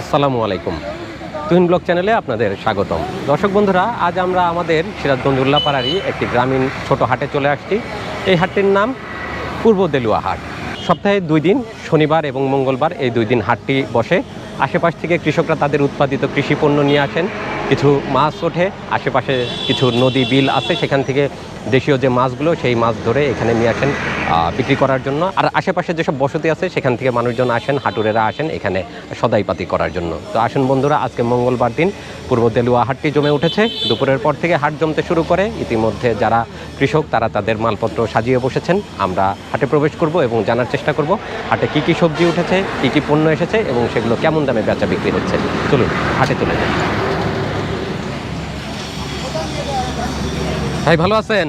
আসসালামু আলাইকুম। তুহিন ব্লক চ্যানেলে আপনাদের স্বাগতম। দর্শক বন্ধুরা, আজ আমরা আমাদের সিরাজগঞ্জ উল্লাপাড়ারই একটি গ্রামীণ ছোট হাটে চলে আসছি। এই হাটটির নাম পূর্ব দেলুয়া হাট। সপ্তাহে দুই দিন, শনিবার এবং মঙ্গলবার এই দুই দিন হাটটি বসে। আশেপাশ থেকে কৃষকরা তাদের উৎপাদিত কৃষি পণ্য নিয়ে আসেন। কিছু মাছ ওঠে, আশেপাশে কিছু নদী, বিল আছে, সেখান থেকে দেশীয় যে মাছগুলো, সেই মাছ ধরে এখানে নিয়ে আসেন বিক্রি করার জন্য। আর আশেপাশে যেসব বসতি আছে, সেখান থেকে মানুষজন আসেন, হাটুরেরা আসেন এখানে সদাইপাতি করার জন্য। তো আসুন বন্ধুরা, আজকে মঙ্গলবার দিন পূর্ব দেলুয়া হাটটি জমে উঠেছে। দুপুরের পর থেকে হাট জমতে শুরু করে, ইতিমধ্যে যারা কৃষক, তারা তাদের মালপত্র সাজিয়ে বসেছেন। আমরা হাটে প্রবেশ করব এবং জানার চেষ্টা করব, হাটে কি কি সবজি উঠেছে, কি কি পণ্য এসেছে এবং সেগুলো কেমন দামে বেচা বিক্রি হচ্ছে। চলুন, হাটে চলে যাই। ভাই ভালো আছেন?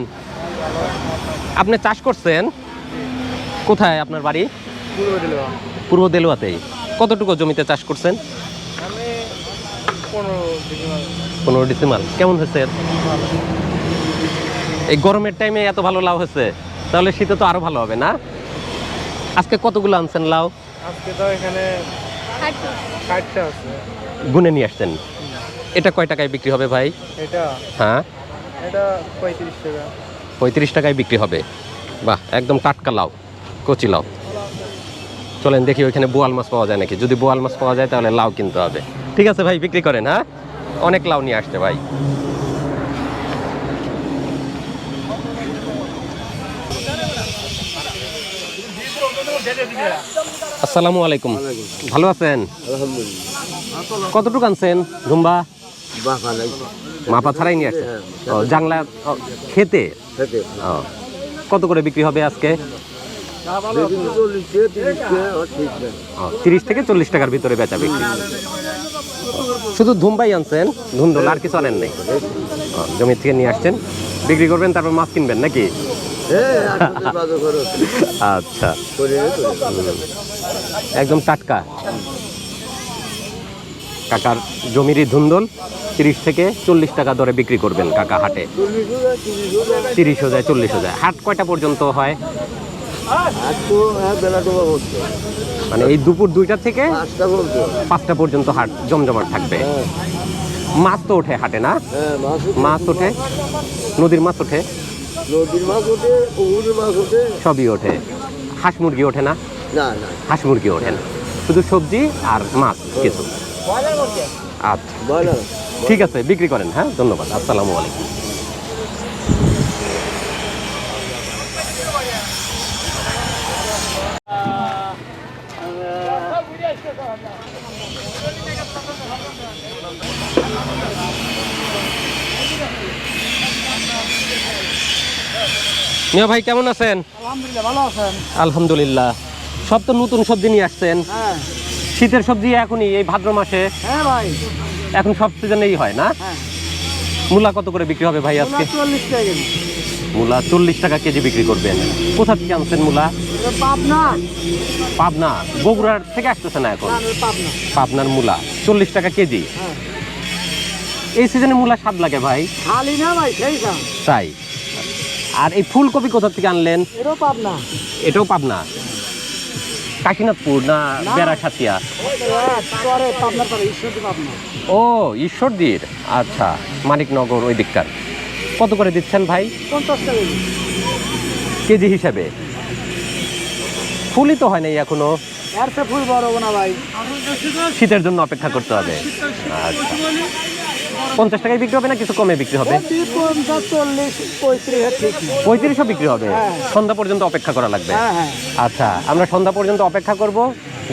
আপনি চাষ করছেন? কোথায় আপনার বাড়ি? পূর্ব দিলুয়া পূর্ব দেলুয়াতেই কতটুকু জমিতে চাষ করছেন? পনেরো ডিসেম্বর কেমন হয়েছে? এই গরমের টাইমে এত ভালো লাউ হয়েছে তাহলে শীতে তো আরও ভালো হবে না? আজকে কতগুলো আনছেন লাউ? আজকে তো এখানে গুনে নিয়ে আসছেন। এটা কয় টাকায় বিক্রি হবে ভাই? এটা হ্যাঁ? এটা পঁয়ত্রিশ টাকা। পঁয়ত্রিশ টাকায় বিক্রি হবে। বাহ একদম টাটকা লাউ কচি লাউ। চলেন দেখি ওইখানে বোয়াল মাছ পাওয়া যায় নাকি। যদি বোয়াল মাছ পাওয়া যায় তাহলে লাউ কিনতে হবে। ঠিক আছে ভাই বিক্রি করেন হ্যাঁ? অনেক লাউ নিয়ে আসছে ভাই। আসসালামু আলাইকুম। ভালো আছেন? কতটুকু আনছেন? ধুম্বা? মাপা ছাড়াই নিয়ে আসছেন? ও, জাংলা খেতে? ও, কত করে বিক্রি হবে আজকে? তিরিশ থেকে চল্লিশ টাকার ভিতরে বেচা বিক্রি। শুধু ধুমবাই আনছেন? ধুন্দল আর কিছু আনেন নাই? জমি থেকে নিয়ে আসছেন? বিক্রি করবেন তারপর মাছ কিনবেন নাকি? আচ্ছা। একদম টাটকা। কাকার জমিরই ধুন্দল তিরিশ থেকে চল্লিশ টাকা দরে বিক্রি করবেন কাকা হাটে। তিরিশ হাজার চল্লিশ হাজার। হাট কয়টা পর্যন্ত হয়? মানে এই দুপুর দুইটা থেকে পাঁচটা পর্যন্ত হাট জমজমাট থাকবে। মাছ তো ওঠে হাটে না? মাছ ওঠে? নদীর মাছ ওঠে? নদীর মাছ ওঠে পুকুরের মাছ ওঠে সবই ওঠে। হাঁস মুরগি ওঠে না? না না। হাঁস মুরগি ওঠে না। শুধু সবজি আর মাছ কিছু। আচ্ছা। ঠিক আছে বিক্রি করেন হ্যাঁ? ধন্যবাদ আসসালামু আলাইকুম। মিয়া ভাই কেমন আছেন? আলহামদুলিল্লাহ ভালো আছেন। আলহামদুলিল্লাহ। সব তো নতুন সবজি নিয়ে আসছেন। হ্যাঁ। শীতের সবজি এখনই এই ভাদ্র মাসে হ্যাঁ ভাই। এখন সব সিজনেই হয় না? হ্যাঁ। মূলা কত করে বিক্রি হবে ভাই আজকে? চল্লিশ টাকা মূলা চল্লিশ টাকা কেজি বিক্রি করবেন। কোথা থেকে আনছেন মূলা? পাবনা। পাবনা। বগুড়ার থেকে আসতেছে না এখন? পাবনার মূলা চল্লিশ টাকা কেজি। হ্যাঁ। এই সিজনে মূলা স্বাদ লাগে ভাই? খালি না ভাই সেই তাই। আর এই ফুলকপি কোথা থেকে আনলেন? এটাও পাবনা। এটাও পাবনা। কাশীনাথপুর না পাবনা। ও ঈশ্বরদীর? আচ্ছা মানিকনগর ওই দিককার। কত করে দিচ্ছেন ভাই? কেজি। হিসাবে? ফুলই তো হয় নাই এখনও। শীতের জন্য অপেক্ষা করতে হবে। আচ্ছা। পঞ্চাশ টাকায় বিক্রি হবে না কিছু কমে বিক্রি হবে? পঁয়ত্রিশও বিক্রি হবে। সন্ধ্যা পর্যন্ত অপেক্ষা করা লাগবে? হ্যাঁ হ্যাঁ। আচ্ছা আমরা সন্ধ্যা পর্যন্ত অপেক্ষা করব।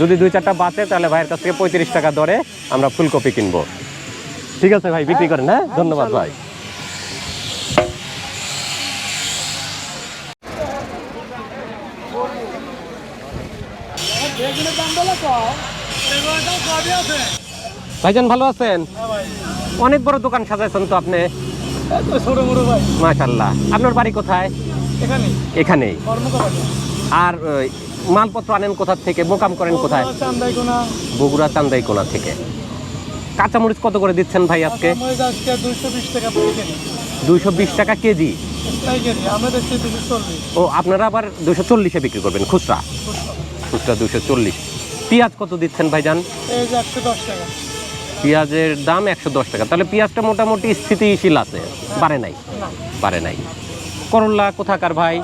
যদি দুই চারটা বাঁচে তাহলে ভাইয়ের কাছ থেকে পঁয়ত্রিশ টাকা দরে আমরা ফুলকপি কিনবো। ঠিক আছে ভাই বিক্রি করেন হ্যাঁ? ধন্যবাদ ভাই। ভাইজান ভালো আছেন? অনেক বড় দোকান সাজাইছেন তো আপনি? মাশাল্লাহ আপনার বাড়ি কোথায়? এখানে এখানেই। আর মালপত্র আনেন কোথা থেকে? বোকাম করেন কোথায়? বগুড়া চান্দাইকোনা থেকে। কাঁচামরিচ কত করে দিচ্ছেন ভাই আজকে? দুইশো বিশ টাকা কেজি। ও আপনারা আবার দুশো চল্লিশে বিক্রি করবেন? খুচরা? খুচরা। দুশো চল্লিশ। পেঁয়াজ কত দিচ্ছেন ভাইজান? একশো দশ টাকা। পেঁয়াজের দাম একশো দশ টাকা। তাহলে পেঁয়াজটা মোটামুটি স্থিতিশীল আছে। বাড়ে নাই। বাড়ে নাই। করল্লা কোথাকার ভাই?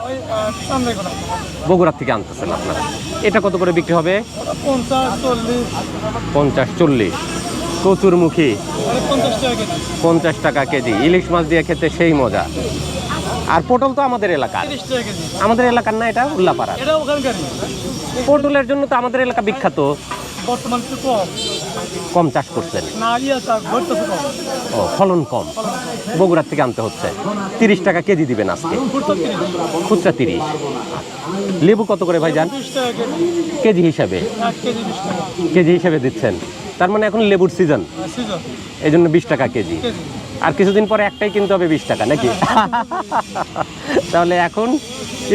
বগুড়ার থেকে আনতেছেন আপনারা। এটা কত করে বিক্রি হবে? পঞ্চাশ চল্লিশ। কচুরমুখী। পঞ্চাশ টাকা কেজি। ইলিশ মাছ দিয়ে খেতে সেই মজা। আর পটল তো আমাদের এলাকার। কেজি আমাদের এলাকার না এটা? উল্লাপাড়া পটলের জন্য তো আমাদের এলাকা বিখ্যাত। বর্তমান কম চাষ করছেন? ও, ফলন কম। বগুড়ার থেকে আনতে হচ্ছে। তিরিশ টাকা কেজি দিবেন আজকে। খুচরা তিরিশ। লেবু কত করে ভাই যান কেজি হিসাবে। কেজি হিসাবে দিচ্ছেন। তার মানে এখন লেবুর সিজন। এই জন্য বিশ টাকা কেজি। আর কিছুদিন পরে একটাই কিনতে হবে বিশ টাকা, নাকি? তাহলে এখন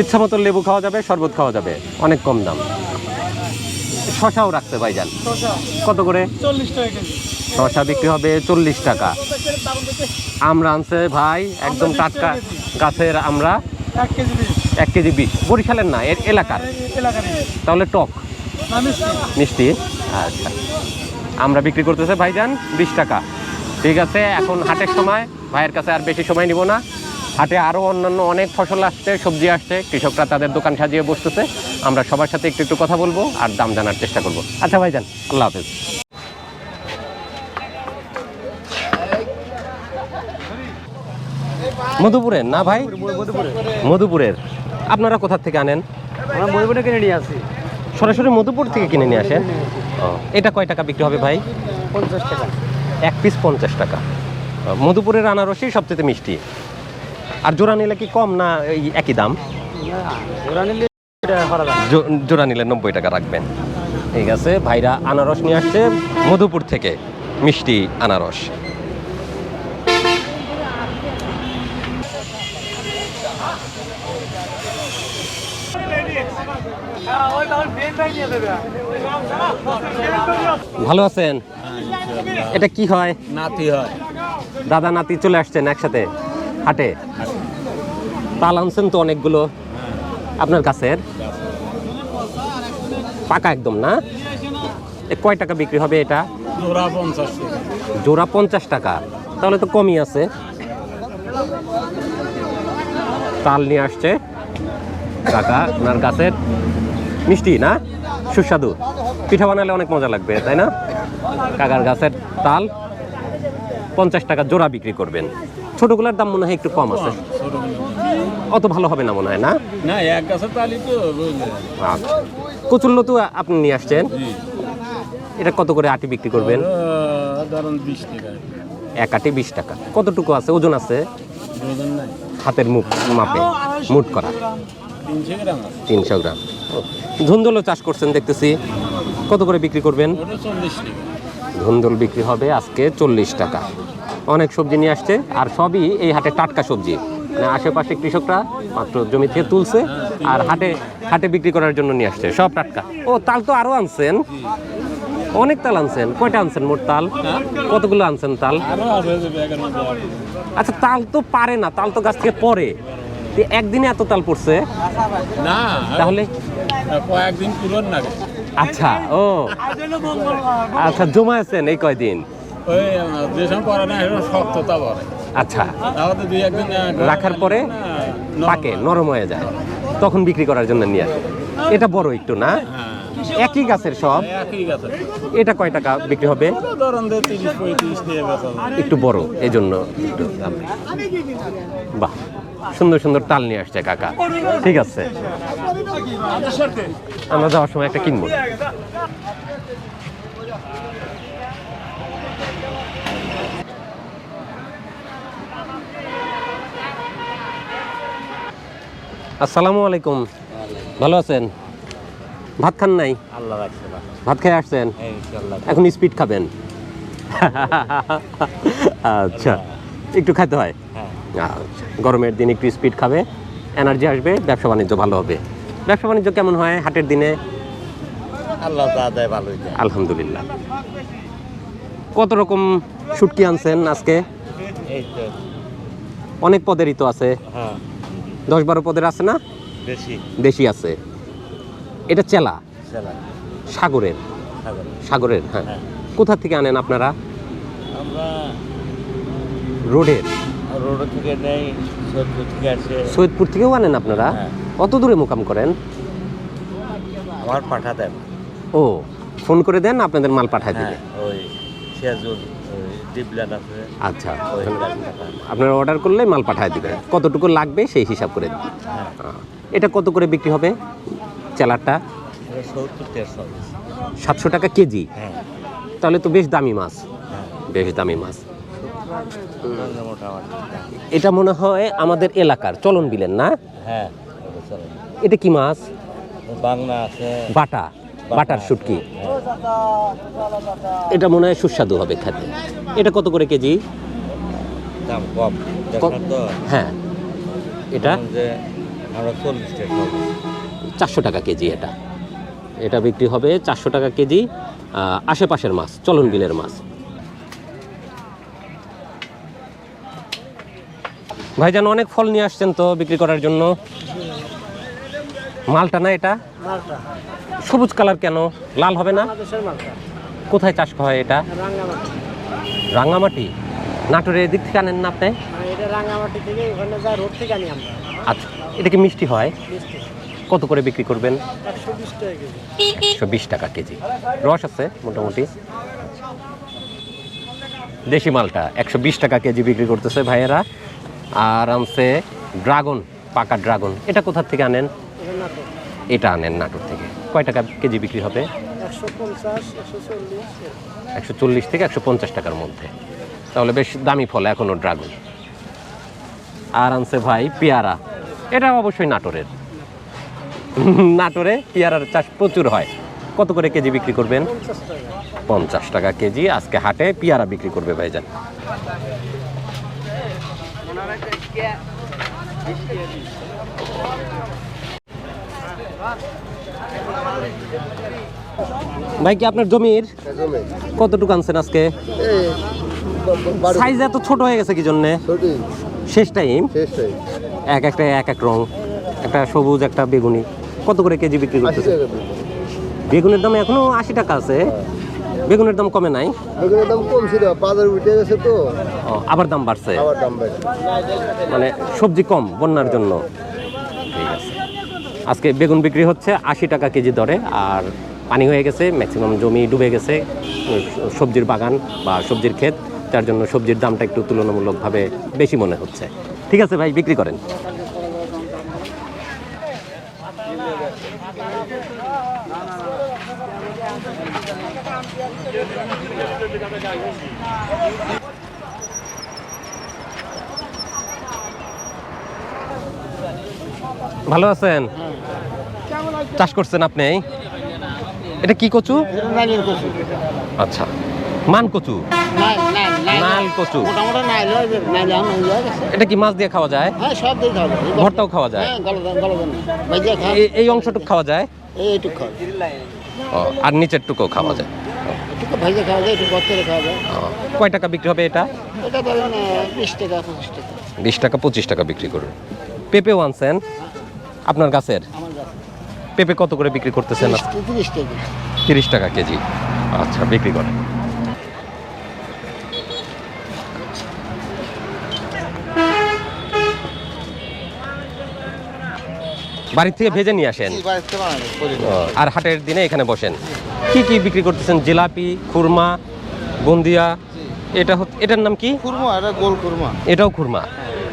ইচ্ছা মতো লেবু খাওয়া যাবে, শরবত খাওয়া যাবে। অনেক কম দাম। শশাও রাখছে ভাইজান। কত করে? শশা বিক্রি হবে চল্লিশ টাকা। আমরা আনছে ভাই একদম টাটকা গাছের আমরা এক কেজি বিশ। বরিশালের না এর এলাকার? তাহলে টক? মিষ্টি। মিষ্টি? আচ্ছা। আমরা বিক্রি করতেছে ভাইজান বিশ টাকা। ঠিক আছে এখন হাটের সময় ভাইয়ের কাছে আর বেশি সময় নিব না। হাটে আরও অন্যান্য অনেক ফসল আসছে সবজি আসছে কৃষকরা তাদের দোকান সাজিয়ে বসতেছে। আমরা সবার সাথে একটু একটু কথা বলব আর দাম জানার চেষ্টা করব। আচ্ছা ভাই ভাইজান। আল্লাহ হাফেজ। মধুপুরের না ভাই? মধুপুরের। আপনারা কোথা থেকে আনেন? আমরা মধুপুরে কিনে নিয়ে আসি। সরাসরি মধুপুর থেকে কিনে নিয়ে আসেন? ও, এটা কয় টাকা বিক্রি হবে ভাই? পঞ্চাশ টাকা। এক পিস পঞ্চাশ টাকা। মধুপুরের আনারসই সবচেয়ে মিষ্টি। আর জোড়া নিলে কি কম না এই একই দাম? নিলে জোড়া নিলে নব্বই টাকা রাখবেন। ঠিক আছে ভাইরা আনারস নিয়ে আসছে মধুপুর থেকে মিষ্টি আনারস। ভালো আছেন? এটা কি হয়? নাতি হয়। দাদা নাতি চলে আসছেন একসাথে? হাটে? তাল আনছেন তো অনেকগুলো। আপনার কাছের? পাকা একদম না? এ কয় টাকা বিক্রি হবে এটা? জোড়া পঞ্চাশ টাকা। জোড়া পঞ্চাশ টাকা। তাহলে তো কমই আছে। তাল নিয়ে আসছে। কাকা আপনার গাছের মিষ্টি না? সুস্বাদু। পিঠা বানালে অনেক মজা লাগবে তাই না? কাকার গাছের তাল। পঞ্চাশ টাকা জোড়া বিক্রি করবেন। ছোটগুলোর দাম মনে হয় একটু কম আছে। অত ভালো হবে না মনে হয় না? না এক গাছের তালি তো আচ্ছা। কচুল্লো তো আপনি নিয়ে আসছেন। এটা কত করে আটি বিক্রি করবেন? ধরুন বিশ টাকা। এক আটি বিশ টাকা। কতটুকু আছে? ওজন আছে? হাতের মুখ মাপে। মুট করা। তিনশো গ্রাম ধুন্দলও চাষ করছেন দেখতেছি। কত করে বিক্রি করবেন? ধুন্দল বিক্রি হবে আজকে চল্লিশ টাকা। অনেক সবজি নিয়ে আসছে আর সবই এই হাটে টাটকা সবজি। মানে আশেপাশে কৃষকরা মাত্র জমি থেকে তুলছে আর হাটে হাটে বিক্রি করার জন্য নিয়ে আসছে সব টাটকা। ও তাল তো আরও আনছেন। অনেক তাল আনছেন। কয়টা আনছেন মোট তাল? কতগুলো আনছেন তাল। আচ্ছা তাল তো পারে না তাল তো গাছ থেকে পরে একদিনে এত তাল পড়ছে? না তাহলে? কয়েকদিন পুরন না আচ্ছা ও। আচ্ছা জমা আছেন এই কয়দিন? ওই যে পরে না সেরকম শক্ততা পরে আচ্ছা। তাহলে দুই একদিন রাখার পরে না, পাকে নরম হয়ে যায়। তখন বিক্রি করার জন্য নিয়ে আসে। এটা বড় একটু না? হ্যাঁ। একই গাছের সব? এটা কয় টাকা বিক্রি হবে। একটু বড় এই জন্য বাহ সুন্দর সুন্দর তাল নিয়ে আসছে কাকা। ঠিক আছে। আমরা যাওয়ার সময় একটা কিনবো। আসসালামু আলাইকুম। ভালো আছেন? ভাত খান নাই? আল্লাহ ভাত খেয়ে আসছেন? ইনশাল্লাহ এখন স্পিড খাবেন। আচ্ছা একটু খাইতে হয়? হ্যাঁ। আচ্ছা গরমের দিন একটু স্পিড খাবে এনার্জি আসবে ব্যবসা বাণিজ্য ভালো হবে। ব্যবসা বাণিজ্য কেমন হয় হাটের দিনে? আল্লাহ যা দেয় ভালোই আলহামদুলিল্লাহ। কত রকম শুটকি আনছেন আজকে? এই তো অনেক পদেরই তো আছে। হ্যাঁ। দশ বারো পদের আছে না? দেশি। আছে। এটা চেলা? সাগরের? সাগর সাগরের হ্যাঁ। হ্যাঁ। কোথা থেকে আনেন আপনারা? আমরা রোডের? রোড থেকে নেই সৈয়দপুর থেকে আসে। সৈয়দপুর থেকেও আনেন আপনারা? হ্যাঁ। কত দূরে মোকাম করেন? আমার পাঠা দেন। ও ফোন করে দেন আপনাদের মাল পাঠায় হ্যাঁ দিবে ওই সিয়াজুল ওই আচ্ছা আপনারা অর্ডার করলে মাল পাঠায় দিবেন। কতটুকু লাগবে সেই হিসাব করে দিবেন। হ্যাঁ। এটা কত করে বিক্রি হবে? চেলারটা? সাতশো টাকা কেজি? হ্যাঁ। তাহলে তো বেশ দামি মাছ। হ্যাঁ। বেশ দামি মাছ। এটা মনে হয় আমাদের এলাকার চলন বিলেন না? হ্যাঁ এটা কি মাছ? বাংলা আছে। বাটা। বাটার শুটকি। এটা মনে হয় সুস্বাদু হবে খেতে। এটা কত করে কেজি? দাম কম হ্যাঁ। এটা? চারশো টাকা কেজি এটা। এটা বিক্রি হবে চারশো টাকা কেজি আশেপাশের মাছ চলন বিলের মাছ। ভাইজান অনেক ফল নিয়ে আসছেন তো বিক্রি করার জন্য। মালটা না এটা? সবুজ কালার কেন? লাল হবে না? কোথায় চাষ হয় এটা? রাঙ্গামাটি। রাঙামাটি নাটোরের এদিক থেকে আনেন না আপনি? আচ্ছা এটা কি মিষ্টি হয়? কত করে বিক্রি করবেন? একশো বিশ টাকা কেজি। একশো বিশ টাকা কেজি। রস আছে মোটামুটি? দেশি মালটা একশো বিশ টাকা কেজি বিক্রি করতেছে ভাইয়েরা। আর আনছে ড্রাগন পাকা ড্রাগন। এটা কোথার থেকে আনেন? এটা আনেন নাটোর থেকে। কয় টাকা কেজি বিক্রি হবে? একশো চল্লিশ। থেকে একশো পঞ্চাশ টাকার মধ্যে। তাহলে বেশ দামি ফল এখনও ড্রাগন। আর আনছে ভাই পেয়ারা। এটা অবশ্যই নাটোরের। নাটোরে পেয়ারার চাষ প্রচুর হয়। কত করে কেজি বিক্রি করবেন? পঞ্চাশ টাকা। পঞ্চাশ টাকা কেজি আজকে হাটে পেয়ারা বিক্রি করবে ভাইজান। ভাই কি আপনার জমির? কতটুকু আনছেন আজকে? সাইজ এত ছোট হয়ে গেছে কি জন্যে? শেষ টাইম? এক একটা এক এক রং। একটা সবুজ একটা বেগুনি। কত করে কেজি বিক্রি করতেছে বেগুনের দাম এখনও আশি টাকা আছে। বেগুনের দাম কমে নাই? বেগুনের দাম কম ছিল বাজার উঠে গেছে তো। আবার দাম বাড়ছে? আবার দাম বেড়ে মানে সবজি কম বন্যার জন্য। ঠিক আছে। আজকে বেগুন বিক্রি হচ্ছে আশি টাকা কেজি দরে আর পানি হয়ে গেছে ম্যাক্সিমাম জমি ডুবে গেছে সবজির বাগান বা সবজির ক্ষেত যার জন্য সবজির দামটা একটু তুলনামূলকভাবে বেশি মনে হচ্ছে। ঠিক আছে ভাই বিক্রি করেন। ভালো আছেন? চাষ করছেন আপনি? এটা কি কচু? আচ্ছা। মান কচু? নাল হয় হয়ে এটা কি মাছ দিয়ে খাওয়া যায়? হ্যাঁ খাওয়া যায়। ভর্তাও খাওয়া হ্যাঁ এই- অংশটুকু খাওয়া যায়? আর নিচের টুকুও খাওয়া যায় কয় টাকা বিক্রি হবে এটা? বিশ টাকা পঁচিশ টাকা। টাকা টাকা বিক্রি করুন। পেঁপেও আনছেন? আপনার গাছের? পেঁপে কত করে বিক্রি করতেছেন? তিরিশ টাকা। তিরিশ টাকা। কেজি। আচ্ছা বিক্রি করেন। বাড়ির থেকে ভেজে নিয়ে আসেন? আর হাটের দিনে এখানে বসেন। কি কি বিক্রি করতেছেন? জিলাপি খুরমা বুন্দিয়া? এটা এটার নাম কি? কুরমা এটা গোল খুরমা। এটাও খুরমা?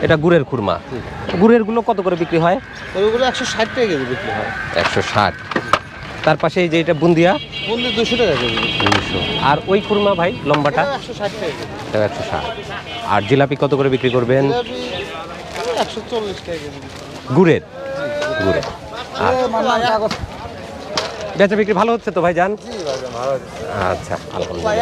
এটা গুড়ের খুরমা। গুড়েরগুলো কত করে বিক্রি হয়? ওইগুলো একশো ষাট টাকা কেজি বিক্রি হয়। একশো ষাট। তার পাশে এই যে এটা বুন্দিয়া? বললে দুশো টাকা কেজি। দুইশো। আর ওই খুরমা ভাই লম্বাটা? একশো ষাট টাকা একশো ষাট। আর জিলাপি কত করে বিক্রি করবেন? একশো চল্লিশ টাকা কেজি গুড়ের? গুড়ের। বেচা বিক্রি ভালো হচ্ছে তো ভাই যান আচ্ছা আলহামদুলিল্লাহ।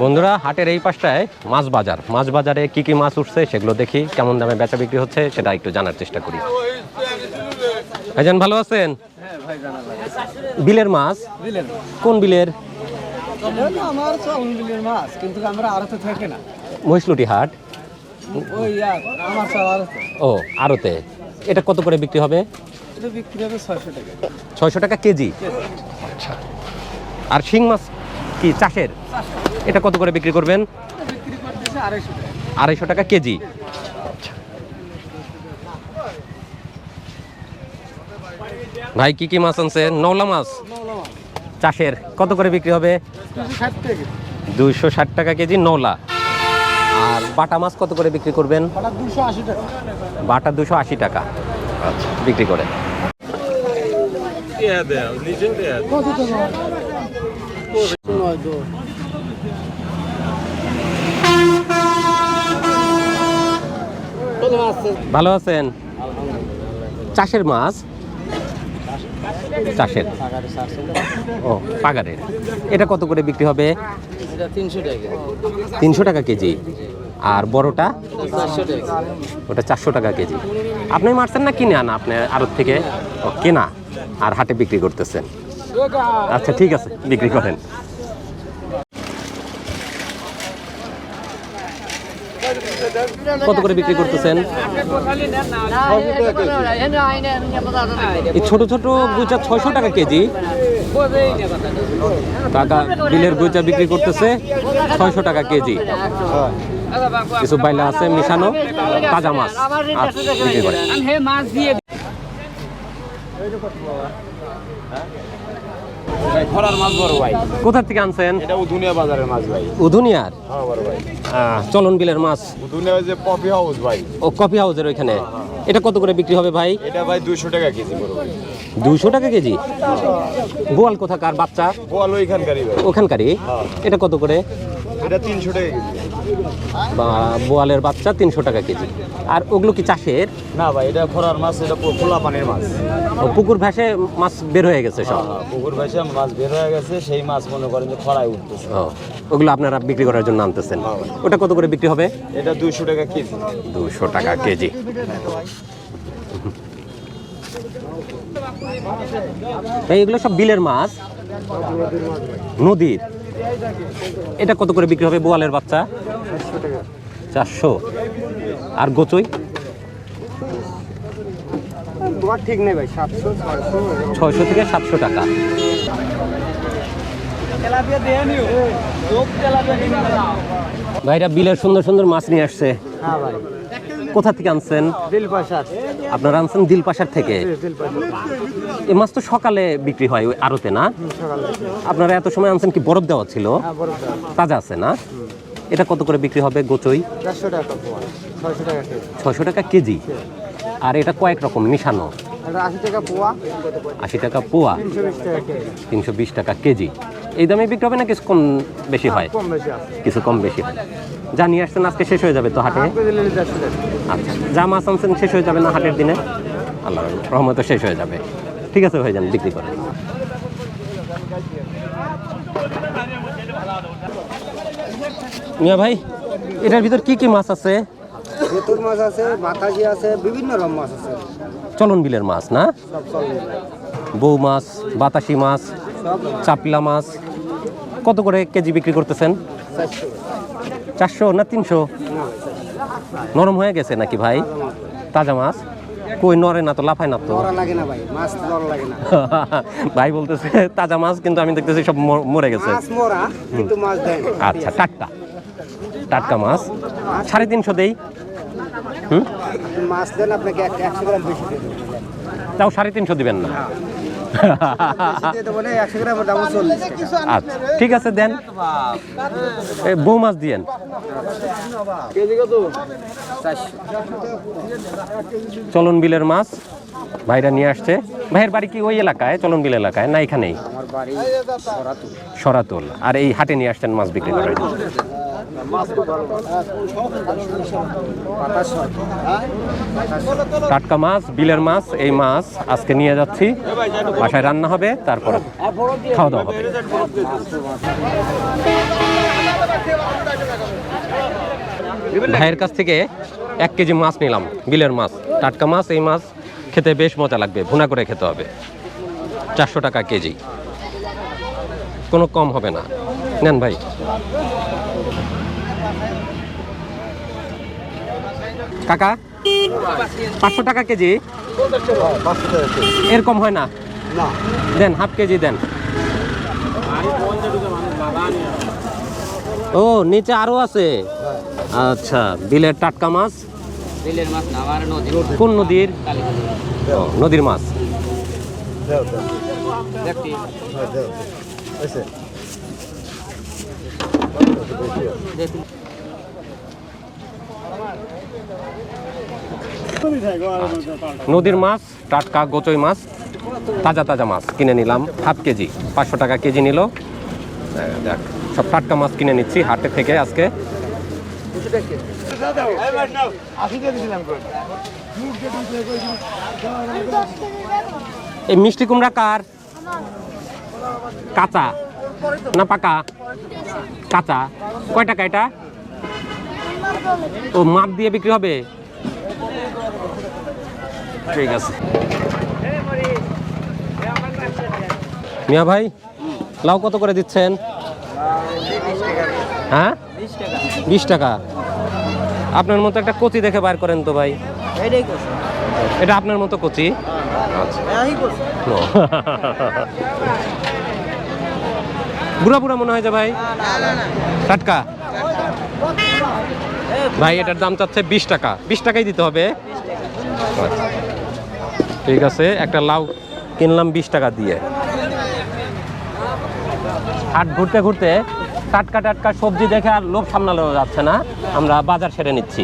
বন্ধুরা হাটের এই পাশটায় মাছ বাজার। মাছ বাজারে কি কি মাছ উঠছে সেগুলো দেখি কেমন দামে বেচা বিক্রি হচ্ছে সেটা একটু জানার চেষ্টা করি। ভাইজান ভালো আছেন? বিলের মাছ? কোন বিলের? আমার বিলের মাছ কিন্তু আমরা আড়তে থাকে না মহিষলুটি হাট। ও আড়তে। এটা কত করে বিক্রি হবে? এটা বিক্রি হবে ছয়শো টাকা। ছয়শো টাকা কেজি। আচ্ছা আর শিং মাছ কি চাষের? এটা কত করে বিক্রি করবেন? আড়াইশো টাকা কেজি। ভাই, কি কি মাছ আনছে? নওলা মাছ? চাষের। কত করে বিক্রি হবে? দুইশো ষাট টাকা কেজি নওলা। আর বাটা মাছ কত করে বিক্রি করবেন? বাটা দুশো আশি টাকা। আচ্ছা বিক্রি করে। ভালো আছেন? চাষের মাছ? চাষের। ও, পাগারের। এটা কত করে বিক্রি হবে? তিনশো টাকা কেজি। আর বড়টা? ওটা চারশো টাকা কেজি। আপনি মারছেন না কিনে আনা আপনি আড়ত থেকে? কেনা। আর হাটে বিক্রি করতেছেন। আচ্ছা ঠিক আছে, বিক্রি করেন। কত করে বিক্রি করতেছেন? এই ছোট ছোট গুচা ছয়শো টাকা কেজি। কাকা বিলের গুচা বিক্রি করতেছে ছয়শো টাকা কেজি। কিছু বাইলা আছে, মিশানো তাজা মাছ। বিক্রি করে। খরার মাছ বড় ভাই। কোথা থেকে আনছেন? এটা উধুনিয়া বাজারের মাছ ভাই। উধুনিয়ার হ্যাঁ বড় ভাই। চলন বিলের মাছ। উধুনিয়া যে কফি হাউস ভাই। ও কফি হাউসের ওইখানে। এটা কত করে বিক্রি হবে ভাই? এটা ভাই দুশো টাকা কেজি বড় ভাই। টাকা কেজি? বোয়াল কোথাকার বাচ্চা? গোয়াল ওইখানকারই ভাই। ওখানকারই? এটা কত করে? এটা তিনশো টাকা কেজি। বা বোয়ালের বাচ্চা তিনশো টাকা কেজি। আর ওগুলো কি চাষের? না ভাই এটা খরার মাছ এটা খোলা পানির মাছ। পুকুর ভেসে মাছ বের হয়ে গেছে সব? হ্যাঁ, পুকুর ভেসে মাছ বের হয়ে গেছে সেই মাছ মনে করেন যে খরায় উঠতেছে। ওগুলো আপনারা বিক্রি করার জন্য আনতেছেন। ওটা কত করে বিক্রি হবে? এটা দুশো টাকা কেজি। দুশো টাকা কেজি। এই এগুলো সব বিলের মাছ? নদীর? এটা কত করে বিক্রি হবে বোয়ালের বাচ্চা? চারশো আর গোচই? ঠিক নেই ভাই ছয়শো থেকে সাতশো টাকা। ভাইরা বিলের সুন্দর সুন্দর মাছ নিয়ে আসছে। হ্যাঁ কোথা থেকে আনছেন? আপনারা আনছেন দিলপাশার থেকে। দিল পাশার এই মাছ তো সকালে বিক্রি হয় ওই আড়তে না? আপনারা এত সময় আনছেন কি বরফ দেওয়া ছিল? হ্যাঁ তাজা আছে না? এটা কত করে বিক্রি হবে গোচই? ছয়শো টাকা কেজি। ছয়শো টাকা কেজি? আর এটা কয়েক রকম মিশানো আশি টাকা পোয়া। আশি টাকা পোয়া। তিনশো বিশ টাকা কেজি। এই দামে বিক্রি হবে না কিছু কম বেশি হয়? কম বেশি আছে। কিছু কম বেশি হয়। যা নিয়ে আসছেন আজকে শেষ হয়ে যাবে তো হাটে? আচ্ছা যা মাছ আনছেন শেষ হয়ে যাবে না হাটের দিনে? আল্লাহ রহমত শেষ হয়ে যাবে। ঠিক আছে ভাইজান বিক্রি করেন। মিয়া ভাই এটার ভিতর কি কি মাছ আছে? ভেতুর মাছ আছে বাতাসি আছে বিভিন্ন রকম মাছ আছে। চলন বিলের মাছ না? বউ মাছ বাতাসি মাছ চাপলা মাছ। কত করে কেজি বিক্রি করতেছেন? চারশো না তিনশো? নরম হয়ে গেছে নাকি ভাই? তাজা মাছ? কই নরে না তো লাফায় না তো। ভাই বলতেছে তাজা মাছ কিন্তু আমি দেখতেছি সব মরে গেছে। আচ্ছা টাটকা। টাটকা মাছ। সাড়ে তিনশো দেই। হুম? তাও সাড়ে তিনশো দিবেন না। আচ্ছা ঠিক আছে দেন। বউ মাছ দিয়েন। চলন বিলের মাছ ভাইরা নিয়ে আসছে। ভাইয়ের বাড়ি কি ওই এলাকায়? চলন বিল এলাকায়? না এখানেই? সরাতুল। আর এই হাটে নিয়ে আসছেন মাছ বিক্রি করার হয়। টাটকা মাছ, বিলের মাছ, এই মাছ আজকে নিয়ে যাচ্ছি। বাসায় রান্না হবে, তারপর খাওয়া দাওয়া হবে। ভাইয়ের কাছ থেকে এক কেজি মাছ নিলাম, বিলের মাছ। টাটকা মাছ, এই মাছ খেতে বেশ মজা লাগবে, ভুনা করে খেতে হবে। চারশো টাকা কেজি। কোনো কম হবে না। নেন ভাই। কাকা? পাঁচশো টাকা কেজি? এরকম হয় না? দেন হাফ কেজি দেন। ও নিচে আরও আছে? আচ্ছা বিলের টাটকা মাছ। বিলের মাছ না আমার নদী কোন নদীর? ও, নদীর মাছ। নদীর মাছ, টাটকা গোচই মাছ, তাজা তাজা মাছ কিনে নিলাম, হাফ কেজি, পাঁচশো টাকা কেজি নিল। দেখ, সব টাটকা মাছ কিনে নিচ্ছি, হাটে থেকে আজকে। এই মিষ্টি কুমড়া কার? কাঁচা না পাকা? কাঁচা। কয় টাকা এটা? ও মাপ দিয়ে বিক্রি হবে? ঠিক আছে। মিয়া ভাই লাউ কত করে দিচ্ছেন? হ্যাঁ? বিশ টাকা। আপনার মতো একটা কচি দেখে বার করেন তো ভাই। এটা আপনার মতো কচি? আচ্ছা। বুড়া বুড়া মনে হয় যে ভাই? টাটকা? ভাই এটার দাম চাচ্ছে বিশ টাকা। বিশ টাকাই দিতে হবে। ঠিক আছে একটা লাউ কিনলাম বিশ টাকা দিয়ে। হাট ঘুরতে ঘুরতে টাটকা টাটকা সবজি দেখে আর লোভ সামলানো যাচ্ছে না। আমরা বাজার সেরে নিচ্ছি।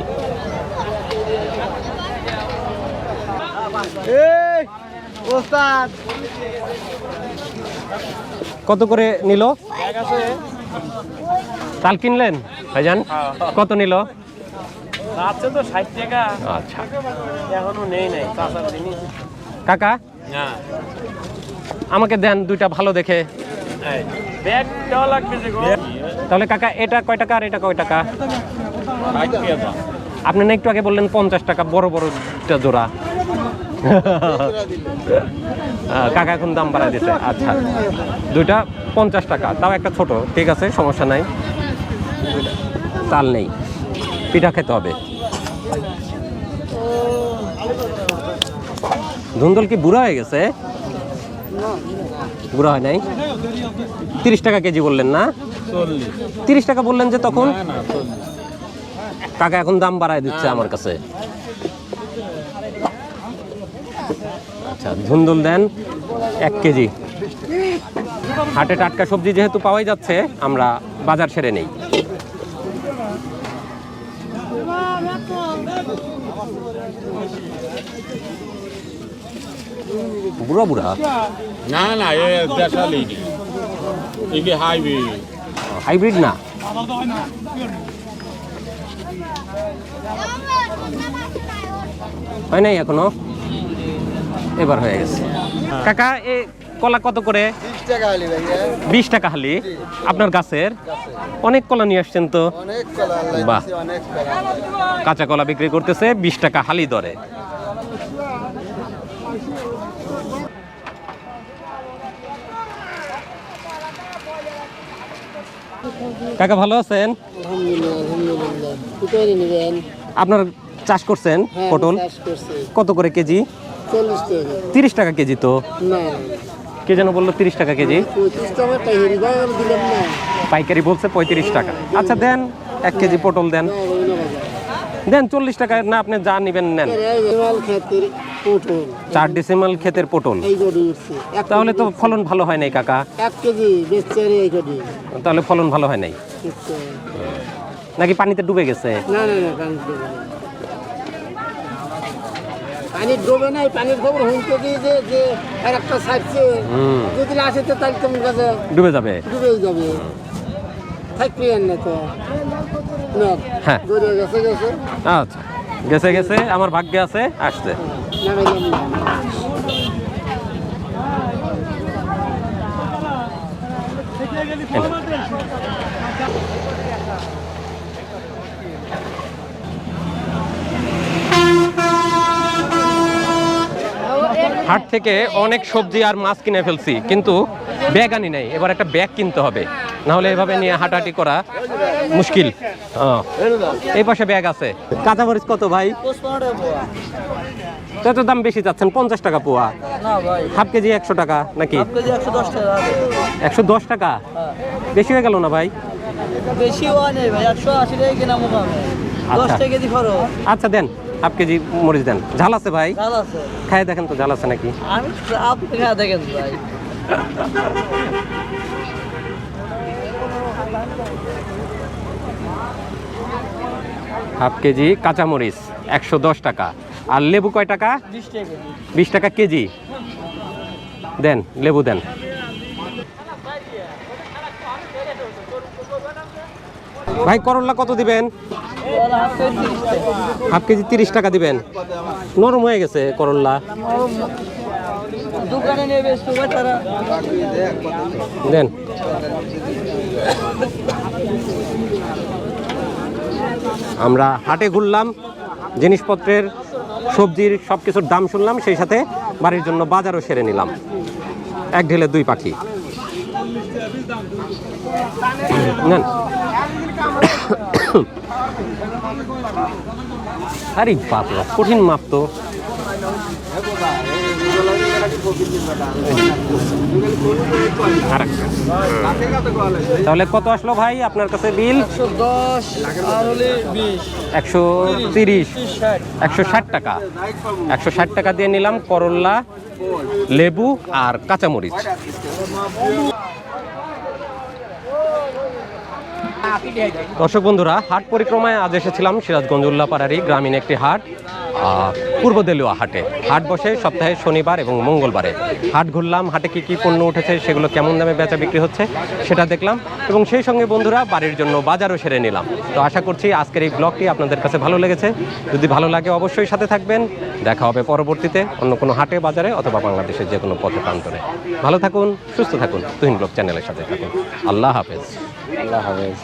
কত করে নিল? তাল কিনলেন? ভাইজান কত নিল? আছে তো ষাট টাকা। আচ্ছা। এখনও নেই নাই কাকা? আমাকে দেন দুইটা ভালো দেখে। তাহলে কাকা এটা কয় টাকা আর এটা কয় টাকা? আপনি না একটু আগে বললেন পঞ্চাশ টাকা বড় বড় একটা জোড়া। কাকা এখন দাম বাড়ায় দিছে আচ্ছা। দুইটা পঞ্চাশ টাকা তাও একটা ছোট ঠিক আছে সমস্যা নাই। চাল নেই। পিঠা খেতে হবে। ধুন্দল কি বুড়া হয়ে গেছে? বুড়া হয় নাই? তিরিশ টাকা কেজি বললেন না? তিরিশ টাকা বললেন যে তখন? টাকা এখন দাম বাড়ায় দিচ্ছে আমার কাছে। আচ্ছা ধুন্দুল দেন এক কেজি। হাটে টাটকা সবজি যেহেতু পাওয়াই যাচ্ছে, আমরা বাজার সেরে নেই। বুড়া বুড়া না না এ দেশালি এগুলি হাইওয়ে হাইব্রিড। না? হয় নাই এখনও? এবার হয়ে গেছে। কাকা এ কলা কত করে? বিশ টাকা হলি আপনার গাছের? অনেক কলা নিয়ে আসছেন তো? অনেক কলা আল্লাহ বাহ। দিছে, অনেক কলা। কাঁচা কলা বিক্রি করতেছে বিশ টাকা হালি দরে। কাকা ভালো আছেন? আপনার চাষ করছেন হ্যাঁ পটল? কত করে কেজি? তিরিশ টাকা কেজি তো। কে যেন বলল তিরিশ টাকা কেজি? পাইকারি বলছে পঁয়ত্রিশ টাকা। আচ্ছা দেন এক কেজি পটল দেন। দেন চল্লিশ টাকা না আপনি যা নেবেন নেন। চার ডিসিমাল ক্ষেতের পটল। তাহলে তো ফলন ভালো হয় নাই কাকা। এক কেজি তাহলে ফলন ভালো হয় নাই। নাকি পানিতে ডুবে গেছে? না না না পানি ডোবে ডোবে নাই পানির খবর হুমকে দিয়ে যে আর একটা যদি আসে তো তাহলে তোমার কাছে ডুবে যাবে। ডুবেই যাবে। থাকবি না তো। না হ্যাঁ। গেছে। আচ্ছা। গেছে গেছে, আমার ভাগ্যে আছে, আসছে। হাট থেকে অনেক সবজি আর মাছ কিনে ফেলছি, কিন্তু ব্যাগ আনি নাই। এবার একটা ব্যাগ কিনতে হবে। না হলে এভাবে নিয়ে হাঁটাহাঁটি করা মুশকিল। হ্যাঁ। এই পাশে ব্যাগ আছে। কাঁচামরিচ কত ভাই? এত দাম বেশি যাচ্ছেন পঞ্চাশ টাকা পোয়া। হাফ কেজি একশো টাকা নাকি? একশো দশ টাকা টাকা? বেশি হয়ে গেল না ভাই? আচ্ছা। আচ্ছা দেন হাফ কেজি মরিচ দেন। ঝাল আছে ভাই? খাই দেখেন তো ঝাল আছে নাকি? আমি আপনি দেখেন ভাই। হাফ কেজি কাঁচামরিচ একশো দশ টাকা। আর লেবু কয় টাকা? বিশ টাকা কেজি। দেন লেবু দেন। ভাই করল্লা কত দিবেন? হাফ কেজি তিরিশ টাকা দিবেন। নরম হয়ে গেছে করল্লা দেন। আমরা হাটে ঘুরলাম, জিনিসপত্রের, সবজির সব কিছুর দাম শুনলাম, সেই সাথে বাড়ির জন্য বাজারও সেরে নিলাম। এক ঢেলে দুই পাখি। আরে বাপ কঠিন মাপ তো। তাহলে কত আসলো ভাই আপনার কাছে বিল? একশো তিরিশ। একশো ষাট টাকা। একশো ষাট টাকা দিয়ে নিলাম করল্লা লেবু আর কাঁচামরিচ। দর্শক বন্ধুরা, হাট পরিক্রমায় আজ এসেছিলাম সিরাজগঞ্জ উল্লাপাড়ারই গ্রামীণ একটি হাট। পূর্ব দেলুয়া হাটে। হাট বসে সপ্তাহে শনিবার এবং মঙ্গলবারে। হাট ঘুরলাম, হাটে কি কি পণ্য উঠেছে, সেগুলো কেমন দামে বেচা বিক্রি হচ্ছে, সেটা দেখলাম এবং সেই সঙ্গে বন্ধুরা বাড়ির জন্য বাজারও সেরে নিলাম। তো আশা করছি আজকের এই ব্লগটি আপনাদের কাছে ভালো লেগেছে। যদি ভালো লাগে অবশ্যই সাথে থাকবেন। দেখা হবে পরবর্তীতে অন্য কোনো হাটে, বাজারে অথবা বাংলাদেশের যে কোনো পথে, প্রান্তরে। ভালো থাকুন, সুস্থ থাকুন, তুহিন ব্লগ চ্যানেলের সাথে থাকুন। আল্লাহ হাফেজ। আল্লাহ হাফেজ।